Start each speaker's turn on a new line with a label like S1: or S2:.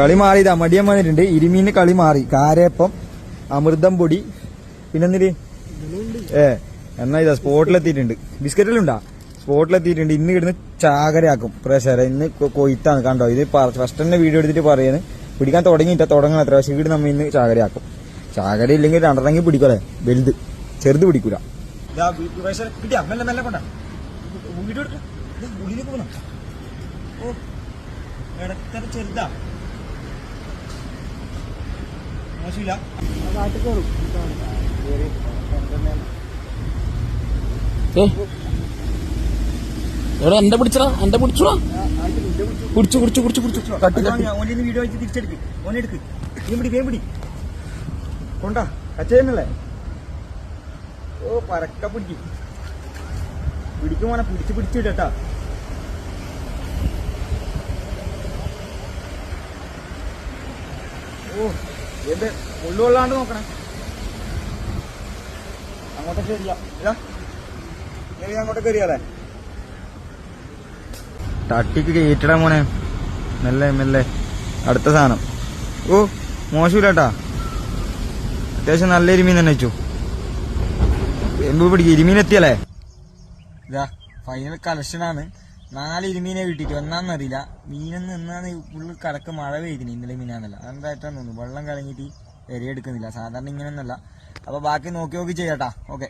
S1: കളി മാറിയതാ മടിയൻ വന്നിട്ടുണ്ട്. ഇരുമീന് കളി മാറി. കാരയപ്പം അമൃതം പൊടി പിന്നെന്തിന്? ഏ എന്നാ ഇതാ സ്പോട്ടിലെത്തിയിട്ടുണ്ട്. ബിസ്ക്കറ്റിലുണ്ടാ സ്പോട്ടിലെത്തിയിട്ടുണ്ട്. ഇന്ന് കിടന്ന് ചാകരയാക്കും പ്രേശര ഇന്ന് കൊയ്ത്താണ്. കണ്ടോ? ഇത് ഫസ്റ്റ് തന്നെ വീഡിയോ എടുത്തിട്ട് പറയുന്നത് പിടിക്കാൻ തുടങ്ങിയിട്ട തുടങ്ങണം അത്ര. പക്ഷേ വീട് നമ്മ ഇന്ന് ചാകരയാക്കും. ചാകര ഇല്ലെങ്കിൽ രണ്ടെണ്ണെങ്കിൽ പിടിക്കല്ലേ വലുത്. ചെറുത് പിടിക്കൂല. വീഡിയോ ഓ ചെറുതാ. മോശമില്ല
S2: ഏ? എടാ എന്റെ പിടിച്ചടാ എന്റെ പിടിച്ചടാ. കുടിച്ചു കുടിച്ചു കുടിച്ചു കുടിച്ചു. തട്ടി
S1: ഓന്റെ വീഡിയോ വെച്ച് തിരിച്ചെടുക്ക്. ഓനെ എടുക്ക് വേം പിടി പിടി. കൊണ്ടാ കച്ചേന്നല്ലേ ഓ പരക്ക പിടിക്കും. പിടിക്കും മോനെ പിടിച്ച് പിടിച്ചിട്ടാ ഓ. എന്ത് മുള്ളുകൊള്ളാണ്ട് നോക്കണേ. അങ്ങോട്ടേ എറിയാം ഇതാ. എറി അങ്ങോട്ടൊക്കെ എറിയാലേ തട്ടിക്ക് കയറ്റടാ മോനെ. മെല്ലെ മെല്ലെ. അടുത്ത സാധനം. ഓ മോശമില്ലാട്ടാ. അത്യാവശ്യം നല്ല എരുമീൻ തന്നെ വെച്ചു. എമ്പ് പിടിക്കും? എരുമീൻ എത്തിയല്ലേ? ഇതാ ഫൈനൽ കളക്ഷനാണ് നാല് ഇരുമീനെ കിട്ടിയിട്ട് ഒന്നാന്നറിയില്ല മീനെന്ന് നിന്നാന്ന് ഫുള്ള് കടക്ക് മഴ പെയ്തിന് ഇന്നലെ മീനാന്നല്ല അതെന്തായിട്ടാന്ന് തോന്നുന്നു? വെള്ളം കലങ്ങിയിട്ട് എരിയെടുക്കുന്നില്ല സാധാരണ ഇങ്ങനെയൊന്നല്ല അപ്പോൾ ബാക്കി നോക്കി നോക്കി ചെയ്യാട്ടാ ഓക്കെ.